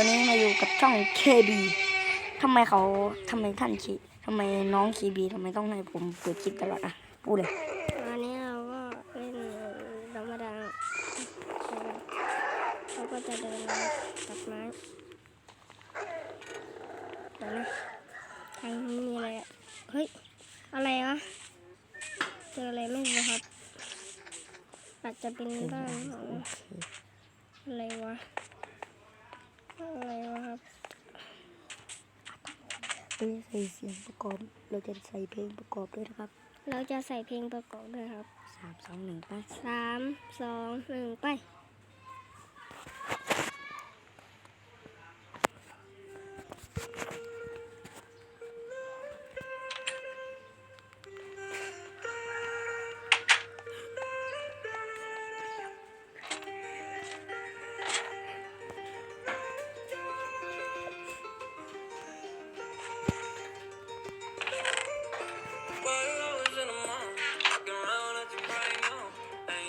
วันนี้มาอยู่กับช่อง KB ทำไมเขาทำไมท่านคีทำไมน้อง KB ทำไมต้องให้ผมเปิดคลิปตลอดอะพูดเลยวันนี้เราก็เล่นธรรมดาเขาก็จะเดินตัดไม้เดี๋ยวนะทางนี้มีอะไรอะเฮ้ย อะไรวะเจออะไรไม่รู้ครับอาจจะเป็นบ้านของอะไรวะ อะไรวะครับเอ้ยใส่เสียงประกอบ เราจะใส่เพลงประกอบด้วยนะครับ เราจะใส่เพลงประกอบด้วยครับสามสองหนึ่งไปสามสองหนึ่งไป While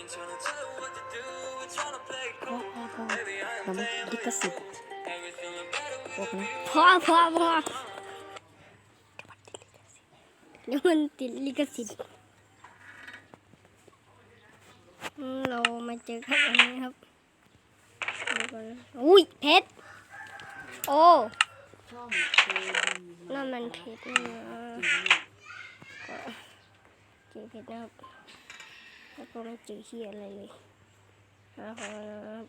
อ Baby, I am มัน playing ลิขสิทธิ์บอกนะพอพอพอเดี๋ยวมันติดลิขสิทธิ์เรามาเจอกับอันนี้ครับอุ้ยเพชรโอ้นั่นมันเพชรนี่นะก็เจอเพชรนะครับ แล้วก็ไม่เจอเฮียอะไรเลยนะครับ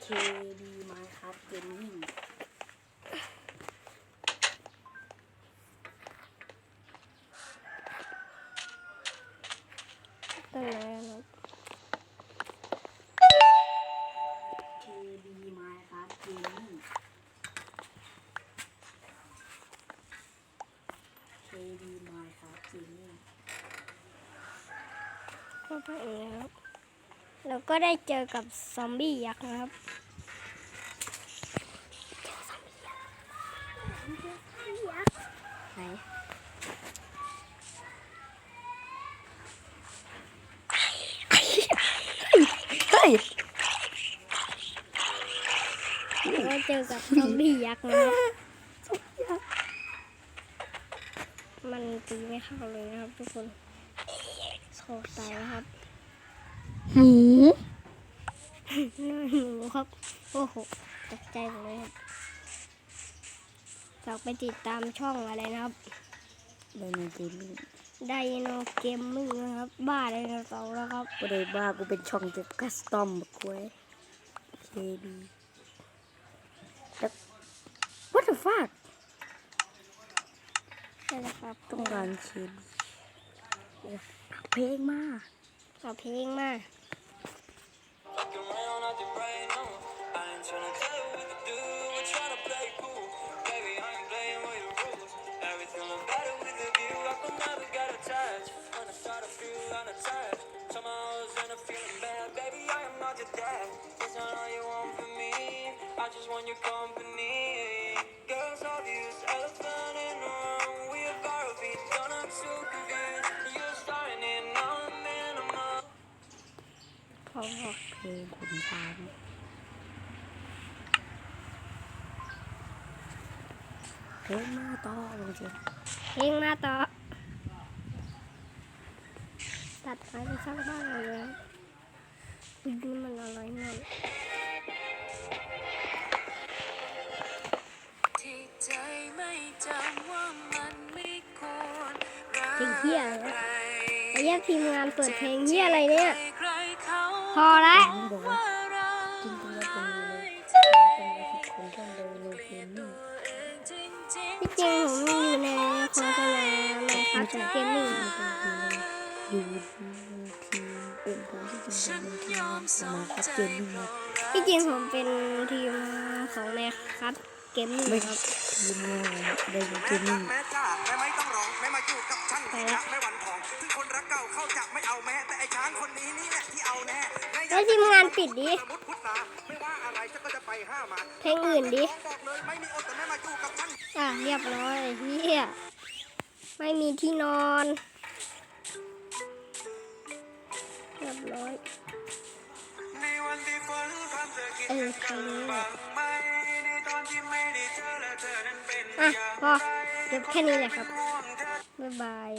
เคดีมาครับเกมมี่ตั้งแล้วครับเคดีมาครับเกมมี่เคดีมาครับเกมมิ่ Minecraft Gaming ก็ไปนะครับ แล้วก็ได้เจอกับซอมบี้ยักษ์นะครับไหนเฮ้ยก็เจอกับซอมบี้ยักษ์นะครับ มันตีไม่เข้าเลยนะครับทุกคน โชว์ตายนะครับ หมูน่าหนูครับ โอ้โห ตกใจหมดเลยครับฝากไปติดตามช่องอะไรนะครับไดโนเกมมิ่งไดโนเกมมิ่งนะครับ บ้าไดโนเสาร์แล้วครับ ก็เลยบ้ากูเป็นช่องเจ็บคัสตอมบักควยเคบีแล้ว what the fuck ใช่แล้วครับ ต้องการเคบี เพลงมาเอาเพลงมา พอพอเพลงขุนช้างเพลงมาต่อลงสิเพลงมาต่อตัดไปไปสร้างบ้านเลยนะอุ๊ยนี่มันอะไรนั่นที่ใจไม่จำว่ามันไม่ควรรักเพลงเฮียอะไรใครนะไอ้เหี้ยทีมงานเปิดเพลงเฮียอะไรเนี่ยใครๆเขา พอละน้องบอกว่าว่าเราจริงๆแล้วเป็นเลยเป็นคนช่องเดินโลเกมมิ่งตัวเองจริงที่จริงผมอยู่ในโฆษณาในคัสเกมมิ่งอยู่ทีมเป็นผมที่จริงผมเป็นทีมงานสมาคับเกมมิ่งครับที่จริงผมเป็นทีมของในคัสเกมมิ่งไม่ครับทีมงานได้เกมมิ่งแม่จ้าแม่ไม่ต้องร้องแม่มาอยู่กับฉันรักแม่วันทองถึงคนรักเก่าเขาจะไม่เอาแม่แต่ไอ้ช้างคนนี้นี่แหละที่เอาแน่แม่อยาแล้กวทีมงานปิดดิสมุดพุทธาไม่ว่าอะไรฉันก็จะไปห้ามาเพลงอื่นดิบอกเลยไม่มีอดแต่แม่มาอยู่กับฉันอะเรียบร้อยเฮียไม่มีที่นอนเรียบร้อยในวันที่ฝนพรำเธอคิดเออถึงใครกันเนี่ยบ้างไหมในตอนเธอนั้นเป็นอะอย่างพอจบแค่นี้แหละครับห่วงเธอบ๊ายบาย